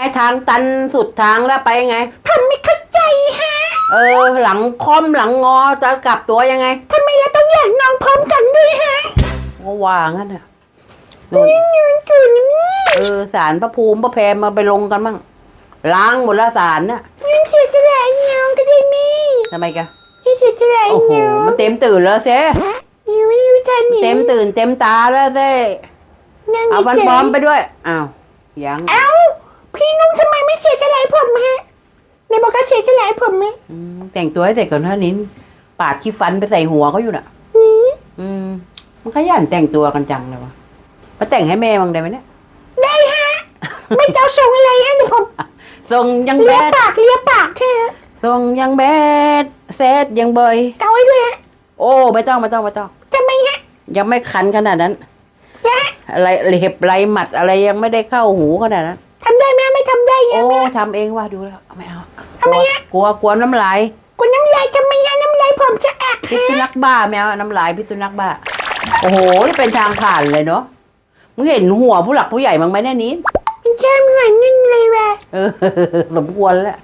ไงทางตันสุดทางแล้วไปไงผมไม่เข้าใจฮะ เออ หลังค่อมหลังงอจะกลับตัวยังไงทำไมเราต้องอยากนอนพร้อมกันด้วยฮะก็ว่างั้นน่ะนู่นยืนตื่นนี่เออสารพระภูมิพระแพรมาไปลงกันบ้างล้างหมดแล้วสารน่ะยืนเสียสลายเงาก็ได้มีทำไมกันยืนเสียสลายโอ้โหเงามันเต็มตื่นแล้วเซ่ยังไม่รู้ทันนี่เต็มตื่นเต็มตาแล้วเซ่นั่งเอาพันฉยๆพร้อมไปด้วยอ้าวยังเอ้า พี่นุ่งทำไมไม่เสียสลายผมฮะในบอกว่าเสียสลายผมไหมอืมแต่งตัวให้เสร็จก่อนเท่านี้ปาดขี้ฟันไปใส่หัวเขาอยู่น่ะ นี่อืมมันขยันแต่งตัวกันจังเลยวะมาแต่งให้แม่บ้างได้ไหมเนี่ย ได้ฮะ ไม่เจ้าส่งอะไรฮะเดี๋ยวผมทรงยังแบเลียดปากเลียปากใช่ฮะทรงยังแบดเซตยังเบย เกาไว้ด้วยฮะโอ้ไม่ต้องไม่ต้องไม่ต้อง ทำไมฮะยังไม่คันขนาดนั้น และอะไรเห็บไรหมัดอะไรยังไม่ได้เข้าหูขนาดนั้น โอ้งไหมทำเองว่าดูแล้วไม่เอาทำไมอะกลัวกลัวน้ำลายกูน้ำลายทำไมฮะน้ำลายผมจะอักพิษสุนัขบ้าไม่เอาน้ำลายพิษสุนัขบ้า โอ้โหนี่เป็นทางผ่านเลยเนาะมึงเห็นหัวผู้หลักผู้ใหญ่มั้งไหมแน่ยนี้มันแค่เหมือนนั่นเลยว่ะเออสมควรแล้ว